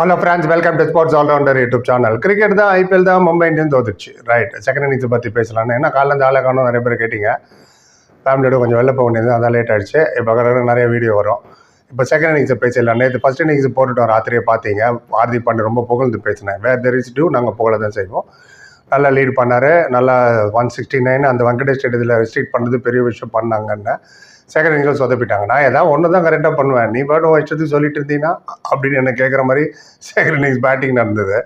Hello friends welcome to sports allrounder YouTube channel cricket தான் IPL தான் Mumbai Indian தோத்துச்சு right second innings பற்றி பேசலாம்னு. ஏன்னா காலைல இந்த ஆளை காணும் நிறைய பேர் கேட்டிங்க. ஃபேமிலியோட கொஞ்சம் வெளில போக வேண்டியது அதான் லேட் ஆகிடுச்சு இப்போ நிறைய வீடியோ வரும். இப்போ செகண்ட் இன்னிங்ஸை பேசலாம் நேற்று ஃபஸ்ட் இன்னிங்ஸ் போட்டுட்டோம் ராத்திரியே பார்த்தீங்க. ஆர்தி பாண்டே ரொம்ப புகழ்ந்து பேசினேன் வேர் தெர் இஸ் டூ நாங்கள் புகழ தான் செய்வோம். நல்லா லீட் பண்ணார். நல்லா ஒன் சிக்ஸ்டி நைன் அந்த வெங்கடேஷ் ஸ்டேடியத்தில் ரெஸ்ட்ரிக்ட் பண்ணது பெரிய விஷயம் பண்ணாங்கன்னு. செகண்ட் இன்னிங்ஸில் சொதப்பிட்டாங்க. நான் ஏதாவது ஒன்று தான் கரெக்டாக பண்ணுவேன். நீ பாட்டும் இஷ்டத்துக்கு சொல்லிட்டு இருந்தீங்கன்னா அப்படின்னு என்ன கேட்குற மாதிரி செகண்ட் இன்னிங்ஸ் பேட்டிங் நடந்தது.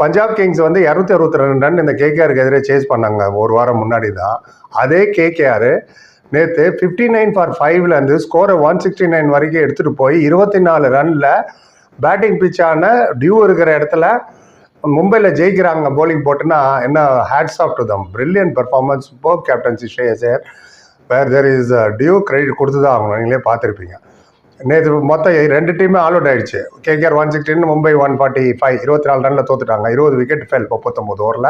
பஞ்சாப் கிங்ஸ் வந்து இரநூத்தி அறுபத்தி ரெண்டு ரன் இந்த கேகேஆருக்கு எதிரே சேஸ் பண்ணாங்க. ஒரு வாரம் முன்னாடி தான். அதே கேகேஆர் நேற்று ஃபிஃப்டி நைன் ஃபார் ஃபைவ்லேருந்து ஸ்கோரை ஒன் சிக்ஸ்டி நைன் வரைக்கும் எடுத்துகிட்டு போய் இருபத்தி நாலு ரனில் பேட்டிங் பிச்சான டியூ இருக்கிற இடத்துல மும்பையில் ஜெயிக்கிறாங்க போலிங் போட்டுன்னா என்ன hats off to them brilliant performance for captaincy share where there is due credit கொடுத்து தான் ஆகணும். நீங்களே பார்த்துருப்பீங்க. நேற்று மொத்தம் ரெண்டு டீமே ஆல் அவுட் ஆயிடுச்சு. KKR one sixteen Mumbai one forty five இருபத்தி நாலு ரனில் தோத்துட்டாங்க. இருபது விக்கெட் ஃபெல் முப்பத்தொம்பது ஓவரில்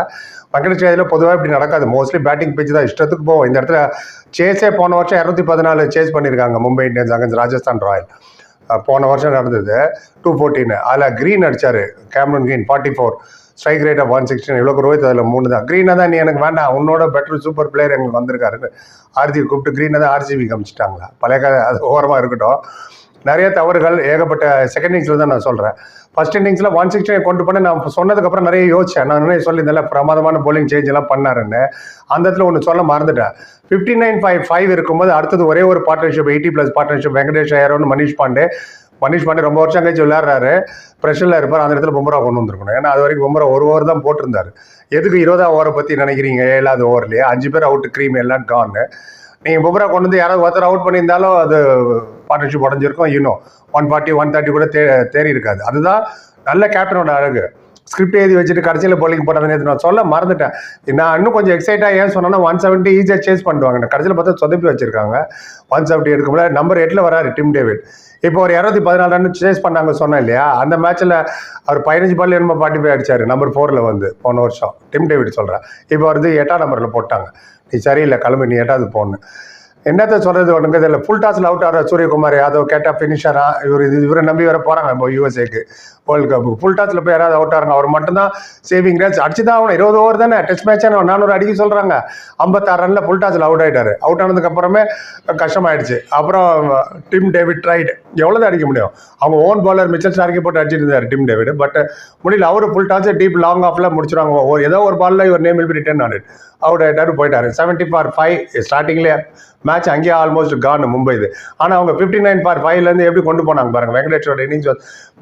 வெங்கடேஷ் இதில் பொதுவாக இப்படி நடக்காது. மோஸ்ட்லி பேட்டிங் பிச்சு தான் இஷ்டத்துக்கு போவோம் இந்த இடத்துல சேஸே போன வருஷம் இரநூத்தி பதினாலு சேஸ் பண்ணியிருக்காங்க. மும்பை இந்தியன்ஸ் அங்கே ராஜஸ்தான் ராயல் போன வருஷம் நடந்தது. டூ ஃபோர்டீன் அதில் க்ரீன் அடிச்சார். Cameron Green forty four strike rate of one sixteen இவ்வளோ ரோஹித் அதில் மூணு தான். க்ரீனாக தான் நீ எனக்கு வேண்டாம். உன்னோட பெட்டர் சூப்பர் பிளேயர் எங்களுக்கு வந்திருக்காருன்னு ஆர்ஜி கூப்பிட்டு க்ரீனாக தான் ஆர்ஜிபி காமிச்சிட்டாங்களா பழைய கதை அது ஓரமாக இருக்கட்டும். நிறைய தவறுகள் ஏகப்பட்ட செகண்ட் இன்னிங்ஸில் தான் நான் சொல்கிறேன் ஃபர்ஸ்ட் இன்னிங்ஸில் ஒன் சிக்ஸ்டி கொண்டு பண்ணி நான் சொன்னதுக்கப்புறம் நிறைய யோசிச்சேன். நான் என்ன சொல்லியிருந்தேன் பிரமாதமான போலிங் சேஞ்ச் எல்லாம் பண்ணாருன்னு. அந்த இடத்துல ஒன்று சொல்ல மறந்துட்டேன். ஃபிஃப்டி நைன் ஃபைவ் ஃபைவ் இருக்கும்போது அடுத்தது ஒரே ஒரு partnership eighty plus partnership Venkatesh ஐயரோன்னு Manish Pandey Manish Pandey ரொம்ப வருஷம் கழிச்சு விளையாடுறாரு. ப்ரெஷரில் இருப்பார். அந்த இடத்துல பும்ரா கொண்டு வந்திருக்கணும். ஏன்னா அது வரைக்கும் பும்ரா ஒரு ஓவர் தான் போட்டிருந்தாரு. எதுக்கு இருபதாம் ஓவரை பற்றி நினைக்கிறீங்க? ஏழாவது ஓவர்லேயே. அஞ்சு பேர் அவுட் க்ரீம் எல்லாம் கான்னு நீங்கள் பும்ரா கொண்டு வந்து யாராவது ஒருத்தர் அவுட் பண்ணியிருந்தாலும் அது பார்ட்னர்ஷிப் உடஞ்சிருக்கும். இன்னும் ஒன் ஃபார்ட்டி ஒன் தேர்ட்டி கூட தே தேறி இருக்காது. அதுதான் நல்ல கேப்டனோட அழகு. ஸ்கிரிப்ட் எழுதி வச்சுட்டு கடைசியில் போலிங் போட்டது நேற்று நான் சொல்ல மறந்துட்டேன். நான் இன்னும் கொஞ்சம் எக்ஸைட்டாக ஏன் சொன்னேன்னா ஒன் செவன்ட்டி ஈஸியாக சேஸ் பண்ணுவாங்க கடைசியில் பார்த்தா சொதப்பி வச்சிருக்காங்க. ஒன் செவன்ட்டி எடுக்கும்போது நம்பர் எட்டில் வராரு டிம் டேவிட். இப்போ ஒரு இரநூத்தி பதினாலு ரன் சேஸ் பண்ணாங்க சொன்னேன் இல்லையா? அந்த மேட்ச்சில் அவர் பதினஞ்சு பால் என்னமோ பாட்டி போய் அடிச்சாரு. நம்பர் ஃபோரில் வந்து போன வருஷம். டிம் டேவிட் சொல்கிறேன் இப்போ வந்து எட்டாம் நம்பரில் போட்டாங்க. நீ சரியில்லை கிளம்பி நீ எட்டாவது போன்னு. என்னத்த சொல்றது ஒன்றுங்க இதில் ஃபுல் டாஸில் அவுட் ஆகிற சூரியகுமார் யாதவ் கேட்டால் ஃபினிஷரா இவர் இது இவரை நம்பி வர போகிறாங்க இப்போ யூஎஸ்ஏக்கு வேர்ல்டு கப்புக்கு ஃபுல் டாஸில் போய் யாராவது அவுட் ஆகிறாங்க அவர் மட்டும்தான் சேவிங் ரன்ஸ் அடிச்சு தான் ஆகணும். இருபது ஓவர் தானே? டெஸ்ட் மேட்ச் நானூறு அடிக்க சொல்கிறாங்க ஐம்பத்தாறு ரனில் ஃபுல் டாஸில் அவுட் ஆகிட்டாரு அவுட் ஆனதுக்கப்புறமே கஷ்டமாயிடுச்சு. அப்புறம் டிம் டேவிட் ட்ரைடு எவ்வளோதான் அடிக்க முடியும்? அவங்க ஓன் பாலர் மிச்சல் ஸ்டார்க்கி போட்டு அடிச்சிட்டு இருந்தார் டிம் டேவிட் பட் முடியல. அவரு ஃபுல் டாஸ் டீப் லாங் ஆஃப்ல முடிச்சிருவாங்க. ஒரு ஏதோ ஒரு பால்ல இவர் நேம் பி ரிட்டர்ன் ஆனது அவுட் ஆகிட்டாரு போயிட்டாரு. செவன்ட்டி ஃபார் ஃபைவ் ஸ்டார்டிங்லேயே மேட்ச் அங்கேயே ஆல்மோஸ்ட் கான் மும்பை இது ஆனால் அவங்க ஃபிஃப்டி நைன் ஃபார் ஃபைவ்லேருந்து எப்படி கொண்டு போனாங்க பாருங்க. வெங்கடேஷோட innings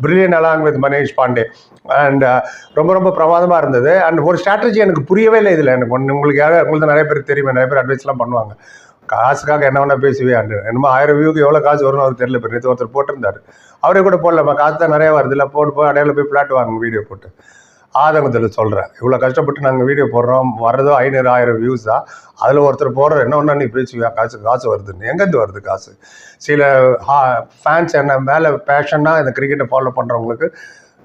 brilliant along with Manish Pandey and ரொம்ப ரொம்ப பிரமாதமாக இருந்தது. அண்ட் ஒரு ஸ்ட்ராட்டஜி எனக்கு புரியவே இல்லை இதில். எனக்கு ஒன்று உங்களுக்கு யாரும் உங்களுக்கு நிறைய பேர் தெரியுமே நிறைய பேர் அட்வைஸ்லாம் பண்ணுவாங்க. காசுக்காக என்ன வேணால் பேசுவே அண்டு என்னமோ ஆயிரம் வியூக்கு எவ்வளோ காசு வரும்னு அவர் தெரியல. இப்போ நேற்று ஒருத்தர் போட்டிருந்தாரு. அவரே கூட போடலம்மா காசு தான் நிறைய வருது. இல்லை போட்டு போய் அடையாளம் போய் பிளாட் வாங்க வீடியோ போட்டு. ஆதங்கத்தில் சொல்கிறேன் இவ்வளோ கஷ்டப்பட்டு நாங்கள் வீடியோ போடுறோம். வர்றதோ ஐநூறு ஆயிரம் வியூஸ் தான் அதில் ஒருத்தர் போடுற என்ன ஒன்றா நீ பேசுவியா காசு காசு வருதுன்னு எங்கேருந்து வருது காசு? சில ஃபேன்ஸ் என்ன மேலே பேஷனாக இந்த கிரிக்கெட்டை ஃபாலோ பண்ணுறவங்களுக்கு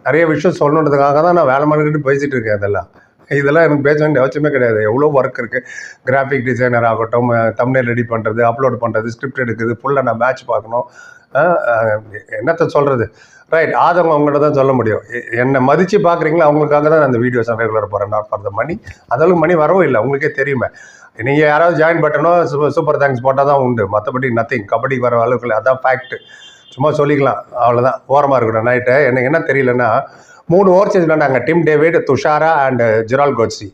நிறைய விஷயம் சொல்லணுன்றதுக்காக தான் நான் வேலை பண்ணிக்கிட்டு பேசிகிட்டு இருக்கேன் அதெல்லாம் இதெல்லாம் எனக்கு பேச வேண்டிய அவசியமே கிடையாது. எவ்வளோ ஒர்க் இருக்குது கிராஃபிக் டிசைனர் ஆகட்டும் தமிழ் ரெடி பண்ணுறது அப்லோட் பண்ணுறது ஸ்கிரிப்ட் எடுக்குது ஃபுல்லாக நான் மேட்ச் பார்க்கணும். என்னத்தை சொல்கிறது ரைட் ஆதவங்க அவங்கள்ட்ட தான் சொல்ல முடியும். என்னை மதித்து பார்க்குறீங்களா? அவங்களுக்காக தான் நான் அந்த வீடியோஸ் ரெகுலர் போகிறேன் நாட் ஃபார் த மணி அதளவுக்கு மணி வரவும் இல்லை. உங்களுக்கே தெரியுமே. நீங்கள் யாராவது ஜாயின் பட்டனோ சூப்பர் தேங்க்ஸ் போட்டால் தான் உண்டு. மற்றபடி நத்திங் கபடி வர அளவுக்கு இல்லை. அதான் ஃபேக்ட்டு சும்மா சொல்லிக்கலாம். அவ்வளோதான் ஓரமாக இருக்கணும். நைட்டு எனக்கு என்ன தெரியலன்னா மூணு over change விளாண்டாங்க Tim David Thushara and Gerald Coetzee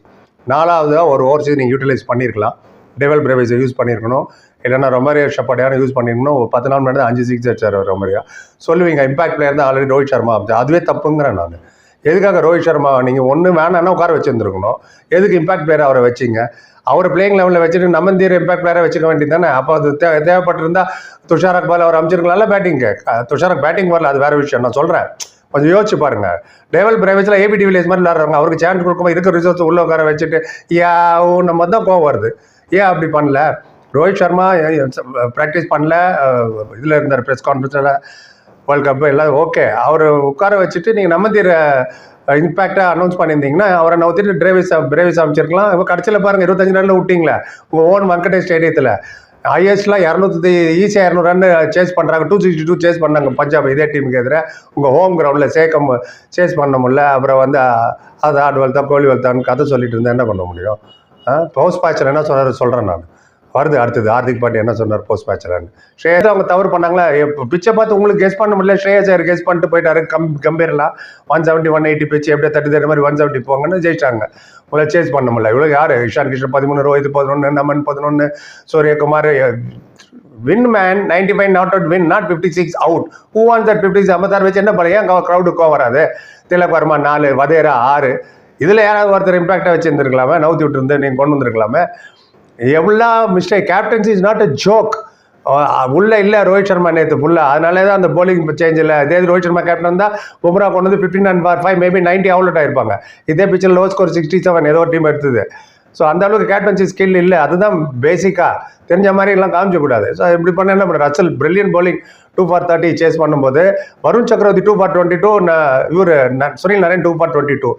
நாலாவது ஒரு ஓவர் சேஞ்ச் நீங்கள் யூட்டிலைஸ் பண்ணியிருக்கலாம். டெவல் பிரேவைஸை யூஸ் பண்ணியிருக்கணும். இல்லைன்னா ரொமரியா ஷப்பாடியான யூஸ் பண்ணியிருக்கணும். பத்து நாள் மணி அஞ்சு சிக்ஸ் அடிச்சார் ரொமரியா சொல்லுவீங்க இம்பாக்ட் பிளேயர் தான் ஆல்ரெடி ரோஹித் சர்மா. அதுவே தப்புங்கிறேன் நான். எதுக்காக ரோஹித் சர்மா? நீங்கள் ஒன்று வேணாம்னா உட்கார வச்சுருந்துருக்கணும். எதுக்கு இம்பாக்ட் பிளேயர் அவரை வச்சிங்க? அவர் பிளேயிங் லெவலில் வச்சுட்டு நம்மந்தீர் இம்பாக்ட் பிளேயரை வச்சுக்க வேண்டியது தானே அப்போ அது தே தேவைப்பட்டிருந்தா துஷார் அக்பால் அவர் அமைச்சிருக்கலாம்ல பேட்டிங்க்கு துஷாரக் பேட்டிங் வரல அது வேற விஷயம். நான் சொல்கிறேன் கொஞ்சம் யோசிச்சு பாருங்க. டேவல் பிரேவேஜில் ஏபி டிவிலியர்ஸ் மாதிரி விளாட்றாங்க அவருக்கு சான்ஸ் கொடுக்கும்போது இருக்க ரிசோர்ஸ் உள்ள உட்கார வச்சுட்டு யா நம்ம தான் கோவம் வருது. ஏன் அப்படி பண்ணல? ரோஹித் சர்மா ப்ராக்டிஸ் பண்ணல. இதில் இருந்தார் ப்ரெஸ் கான்ஃபரன்ஸில் வேர்ல்ட் கப் எல்லாம் ஓகே அவர் உட்கார வச்சுட்டு நீங்கள் நம்ம தீர இம்பேக்டாக அனௌன்ஸ் பண்ணியிருந்தீங்கன்னா அவரை நவுத்திட்டு டிரைவிஸ் பிரேவிஸ் அமைச்சிருக்கலாம். இப்போ கடைசியில் பாருங்கள் இருபத்தஞ்சு நாளில் விட்டிங்களே. உங்கள் ஓன் வெங்கடேஷ் ஸ்டேடியத்தில் ஐஎஸ்லாம் இரநூத்தி ஈஸியாக இரநூறு ரன் சேஸ் பண்ணுறாங்க டூ சிக்ஸ்டி டூ சேஸ் பண்ணாங்க பஞ்சாப் இதே டீமுக்கு எதிராக உங்கள் ஹோம் கிரவுண்டில் சேர்க்க சேஸ் பண்ண முடியல. அப்புறம் வந்து அது ஆடு வளர்த்தா கோழி வளர்த்தான்னு கதை சொல்லிட்டு இருந்தால் என்ன பண்ண முடியும்? போஸ்ட் பாய்ச்சல் என்ன சொன்னார்? சொல்கிறேன் நான். வருது அடுத்தது. ஹார்திக் பாண்டியா என்ன சொன்னார்? போஸ்ட் மேட்ச்லன்னு ஸ்ரேயஸ் அவங்க தவறு பண்ணாங்களா? பிச்சை பார்த்து உங்களுக்கு கெஸ் பண்ண முடியல. ஸ்ரேயஸ் சார் கெஸ் பண்ணிட்டு போயிட்டாரு. கம் கம்பீர்லாம் one seventy one eighty pitch எப்படியே தட்டு தட்டு மாதிரி ஒன் செவன்ட்டி போங்கன்னு ஜெயிச்சிட்டாங்க உங்களை சேஸ் பண்ண முடியல. இவ்வளோ யார்? இஷான் கிஷன் பதிமூணு ரோஹித் பதினொன்று நமன் பதினொன்று Suryakumar win man ninety five not out win not fifty six out who won that fifty six ஐம்பத்தாறு வச்சு என்ன பண்ணுங்க அங்கே க்ரௌடு கோவராது திலக் வர்மா நாலு வதேரா ஆறு. இதில் யாராவது ஒருத்தர் இம்பாக்டாக வச்சுருந்துருக்கலாமே நவுத்தி விட்டுருந்து நீங்கள் கொண்டு வந்திருக்கலாமே. எவ்வளோ mistake captaincy is not a joke உள்ளே இல்லை ரோஹித் சர்மா நேற்று ஃபுல்லாக அதனாலே தான் அந்த போலிங் சேஞ்ச் இல்லை. இதே ரோஹித் சர்மா கேப்டன் தான் பும்ரா கொண்டு வந்து fifteen and four five maybe ninety out ஆயிருப்பாங்க. இதே பிச்சில் லோ ஸ்கோர் சிக்ஸ்டி செவன் ஏதோ ஒரு டீம் எடுத்தது. ஸோ அந்த அளவுக்கு கேப்டன்சி ஸ்கில் இல்லை. அதுதான் பேசிக்காக தெரிஞ்ச மாதிரி எல்லாம் காமிச்சக்கூடாது ஸோ இப்படி பண்ண என்ன பண்ணுறது? அச்சல் brilliant bowling two for thirty chase பண்ணும்போது Varun Chakravarthy two for twenty two இவர் Sunil Narine two for twenty two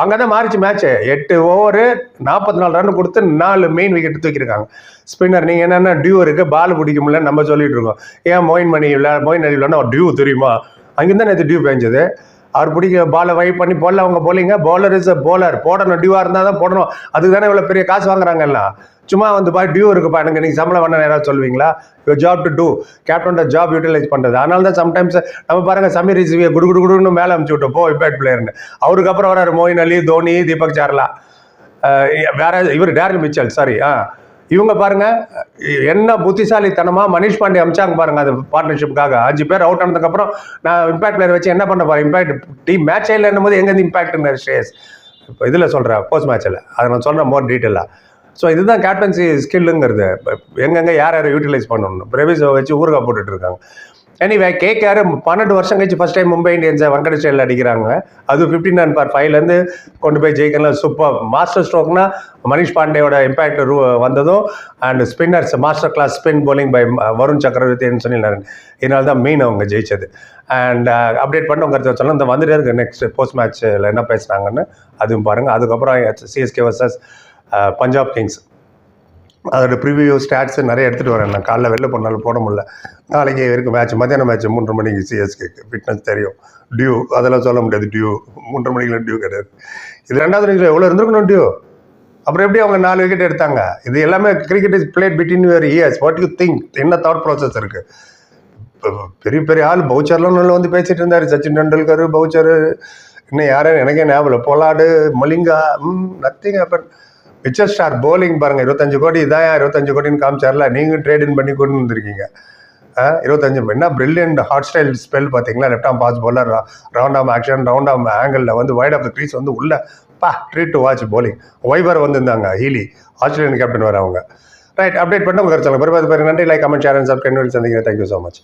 அங்கே தான் மாறிச்சு மேட்ச்சு எட்டு ஓவரு நாற்பத்தி நாலு ரன் கொடுத்து நாலு மெயின் விக்கெட் தூக்கியிருக்காங்க. ஸ்பின்னர் நீங்கள் என்னென்ன டியூ இருக்குது பால் பிடிக்க முடியல நம்ம சொல்லிட்டு இருக்கோம். ஏன் மோயின் மணி இல்லை மோயின் அடி இல்லைன்னா டியூ தெரியுமா? அங்கேருந்து நேற்று டியூ பேஞ்சது. அவர் பிடிக்க பாலை வை பண்ணி போடல அவங்க போலிங்க பவுலர் இஸ் அ போலர் போடணும் டியூவாக இருந்தால் தான் போடணும். அதுக்கு தானே இவ்வளோ பெரிய காசு வாங்குறாங்க எல்லாம். சும்மா வந்து பா டியூ இருக்குப்பா. எனக்கு நீங்கள் சம்பளம் வேணா யாராவது சொல்லுவீங்களா? யோ ஜாப் டு டூ கேப்டனோட ஜாப் யூட்டிலைஸ் பண்ணுறது அதனால தான் சம்டைம்ஸ் நம்ம பாருங்க சமீர் ரிசிவியை குடு குடு குடுன்னு மேலே அமுச்சு விட்டோம் போ இம்பேக்ட் பிளேயர்னு அவருக்கு அப்புறம் வராரு மோயின் அலி தோனி தீபக் சார்லா வேற இவர் டேரல் மிச்சல் சாரி ஆ. இவங்க பாருங்க என்ன புத்திசாலித்தனமா மனிஷ் பாண்டே அமிச்சாங்க பாருங்க அது பார்ட்னர்ஷிப்புக்காக அஞ்சு பேர் அவுட் ஆனதுக்கப்புறம் நான் இம்பாக்ட் பிளேயர் வச்சு என்ன பண்ண போறேன்? இம்பாக்ட் டீம் மேட்ச் இல்லைன்னும் போது எங்கேருந்து இம்பாக்ட் ஸ்ரேஸ் இப்போ இதில் சொல்கிறேன் போஸ்ட் மேட்ச்சில் அதை நான் சொல்கிறேன் மோர் டீட்டெயிலாக ஸோ இதுதான் கேப்டன்சி ஸ்கில்லுங்கிறது எங்கெங்கே யார் யாரை யூட்டிலைஸ் பண்ணணும்? பிரவிஸை வச்சு ஊறுகாய் போட்டுட்டு இருக்காங்க. எனிவே கேகேஆர் பன்னெண்டு வருஷம் கழிச்சு ஃபஸ்ட் டைம் மும்பை இந்தியன்ஸை வெங்கட ஸ்டைலில் அடிக்கிறாங்க. அது ஃபிஃப்டின் ரன் பார் ஃபைவ்லேருந்து கொண்டு போய் ஜெயிக்கலாம் சூப்பர் மாஸ்டர் ஸ்ட்ரோக்னா மனிஷ் பாண்டேயோட இம்பாக்ட் ரூ வந்ததும் and spinners master class spin bowling by Varun சக்கரவர்த்தின்னு சொன்னினாரு இதனால தான் மெயின் அவங்க ஜெயிச்சது. அண்ட் அப்டேட் பண்ணி உங்கள் சொன்னால் இந்த வந்துட்டே இருக்குது நெக்ஸ்ட் போஸ்ட் மேட்ச்சில் என்ன பேசுனாங்கன்னு அதுவும் பாருங்கள் அதுக்கப்புறம் சிஎஸ்கே வர்சஸ் பஞ்சாப் கிங்ஸ் அதோட ப்ரிவியூ ஸ்டாட்ஸ் நிறைய எடுத்துகிட்டு வரேன் நான். காலைல வெளில போனாலும் போட முடியல. நாளைக்கு இருக்கு மேட்ச் மத்தியானம் மேட்ச் மூன்று மணிக்கு சிஎஸ்கேக்கு ஃபிட்னஸ் தெரியும். டியூ அதெல்லாம் சொல்ல முடியாது. டியூ மூன்று மணிக்கெலாம் டியூ கிடையாது. இது ரெண்டாவது இன்னிங்ஸில் எவ்வளோ இருந்திருக்கணும் டியூ அப்புறம் எப்படி அவங்க நாலு விக்கெட் எடுத்தாங்க? இது எல்லாமே cricket is played between your ears what you think என்ன தாட் ப்ராசஸ் இருக்குது பெரிய பெரிய ஆள் பவுச்சர்லாம் நல்லா வந்து பேசிகிட்டு இருந்தார். சச்சின் டெண்டுல்கர் பவுச்சர் இன்னும் யாரும் எனக்கே ஞாபகம் இல்லை. பொலாடு மலிங்கா ம் nothing happen Mitchell Starc bowling பாருங்க இருபத்தஞ்சு கோடி இதான் இருபத்தஞ்சு கோடின்னு காமிச்சார்ல நீங்கள் ட்ரேட் பண்ணி கொண்டு வந்திருக்கீங்க ஆ, இருபத்தஞ்சு என்ன பிரில்லியன்ட் ஹாட் ஸ்டைல் ஸ்பெல் பார்த்தீங்களா? Left arm pace bowler round arm action round arm ஆங்கிளில் வந்து வைட் ஆஃப் த க்ரீஸ் வந்து உள்ள பா ட்ரீட் டு வாட்ச் போலிங் வைபர் வந்திருந்தாங்க ஹீலி. ஆஸ்திரேலியன் கேப்டன் வர அவங்க ரைட் அப்டேட் பண்ண உங்க கருத்து சொல்லுங்க. நன்றி. Like comment share and subscribe சந்திக்கிறேன். Thank you so much